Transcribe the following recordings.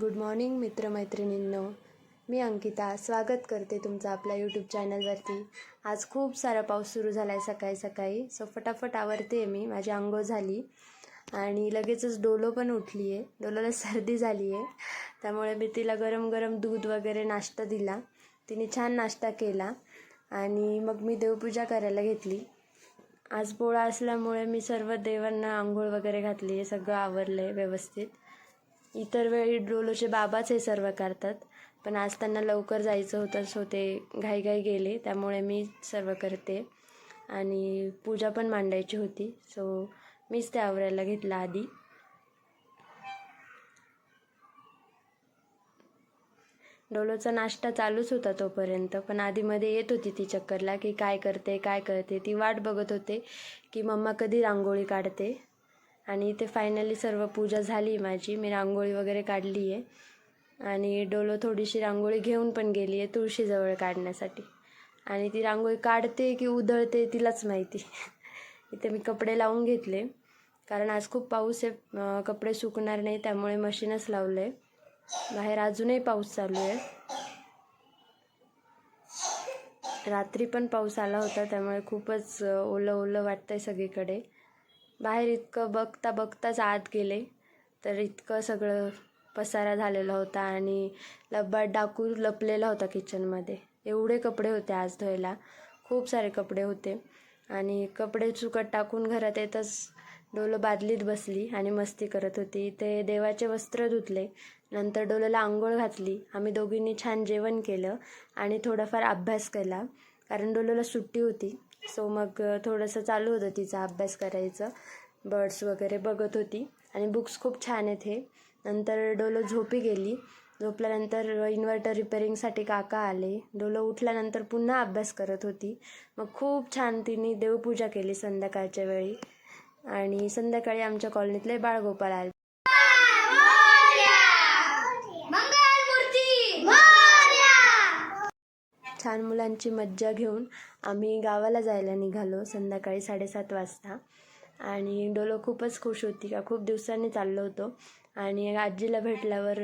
Good morning मित्रमैत्रिणींनो. मी अंकिता स्वागत करते तुमचं आपल्या यूट्यूब चॅनलवरती आज खूप सारा पाऊस सुरू झाला आहे सकाळी सकाळी. सो फटाफट आवरते मी. माझी आंघोळ झाली. आणि लगेचच डोलो पण उठली आहे डोलोला सर्दी झाली आहे त्यामुळे मी तिला गरम गरम दूध वगैरे नाश्ता दिला. तिने छान नाश्ता केला. आणि मग मी देवपूजा करायला घेतली. आज पोळा असल्यामुळे मी सर्व देवांना आंघोळ वगैरे घातली आहे सगळं आवरलं आहे व्यवस्थित. इतर वेळी डोलोचे बाबाच हे सर्व करतात. पण आज त्यांना लवकर जायचं होतं सो ते घाईघाई गेले. त्यामुळे मी सर्व करते. आणि पूजा पण मांडायची होती. सो मीच ते आवरायला घेतलं आधी. डोलोचा नाश्ता चालूच होता तोपर्यंत. पण आधीमध्ये येत होती ती चक्करला की काय करते काय करते ती वाट बघत होते की मम्मा कधी रांगोळी काढते. आणि इथे फायनली सर्व पूजा झाली माझी. मी रांगोळी वगैरे काढली आहे आणि डोलो थोडीशी रांगोळी घेऊन पण गेली आहे तुळशीजवळ काढण्यासाठी. आणि ती रांगोळी काढते की उधळते तिलाच माहिती. इथे मी कपडे लावून घेतले. कारण आज खूप पाऊस आहे. कपडे सुकणार नाही त्यामुळे मशीनच लावलं आहे बाहेर अजूनही पाऊस चालू आहे. रात्री पण पाऊस आला होता त्यामुळे खूपच ओलं ओलं वाटतंय सगळीकडे. बाहेर इतकं बघता बघताच आत गेले. तर इतकं सगळं पसारा झालेला होता आणि लब्बाट डाकू लपलेला होता किचनमध्ये. एवढे कपडे होते आज धुवायला. खूप सारे कपडे होते. आणि कपडे चुकत टाकून घरात येतच डोलं बादलीत बसली आणि मस्ती करत होती. ते देवाचे वस्त्र धुतले. नंतर डोलला आंघोळ घातली. आम्ही दोघींनी छान जेवण केलं आणि थोडाफार अभ्यास केला. कारण डोलोला सुट्टी होती. सो मग थोडंसं चालू होतं तिचा अभ्यास करायचं. बर्ड्स वगैरे बघत होती. आणि बुक्स खूप छान आहेत हे. नंतर डोलो झोपी गेली. झोपल्यानंतर इन्व्हर्टर रिपेरिंगसाठी काका आले. डोलो उठल्यानंतर पुन्हा अभ्यास करत होती. मग खूप छान तिने देवपूजा केली संध्याकाळच्या वेळी. आणि संध्याकाळी आमच्या कॉलनीतले बाळगोपाल आले. छान मुलांची मज्जा घेऊन आम्ही गावाला जायला निघालो संध्याकाळी साडेसात वाजता. आणि डोलो खूपच खुश होती. का खूप दिवसांनी चाललो होतो. आणि आजीला भेटल्यावर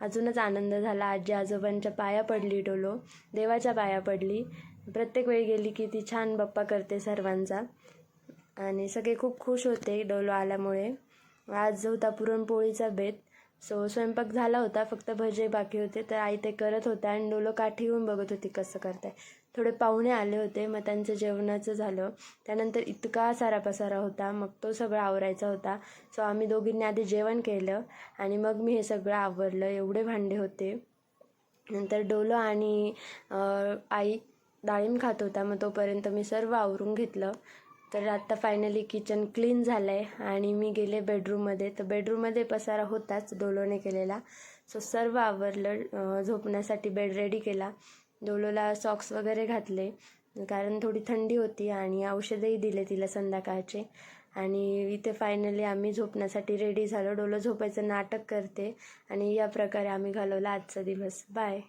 अजूनच आनंद झाला. आजी आजोबांच्या पाया पडली डोलो. देवाच्या पाया पडली. प्रत्येक वेळी गेली की ती छान बप्पा करते सर्वांचा. आणि सगळे खूप खुश होते डोलो आल्यामुळे. आज होता पुरणपोळीचा बेत. सो स्वयंपाक झाला होता फक्त भजे बाकी होते. तर आई ते करत होत्या आणि डोलो काठी येऊन बघत होती कसं करताय. थोडे पाहुणे आले होते मग त्यांचं जेवणाचं झालं. त्यानंतर इतका सारा पसारा होता मग तो सगळा आवरायचा होता. सो आम्ही दोघींनी आधी जेवण केलं आणि मग मी हे सगळं आवरलं. एवढे भांडे होते. नंतर डोलो आणि आई डाळिंब खात होता मग तोपर्यंत मी सर्व आवरून घेतलं. तर आत्ता फायनली किचन क्लीन झालं आहे आणि मी गेले बेडरूममध्ये तर बेडरूममध्ये पसारा होताच डोलोने केलेला. सो सर्व आवरलं झोपण्यासाठी बेड रेडी केला. डोलोला सॉक्स वगैरे घातले. कारण थोडी थंडी होती आणि औषधही दिले तिला संध्याकाळचे. आणि इथे फायनली आम्ही झोपण्यासाठी रेडी झालो. डोलो झोपायचं नाटक करते आणि या प्रकारे आम्ही घालवला आजचा दिवस. बाय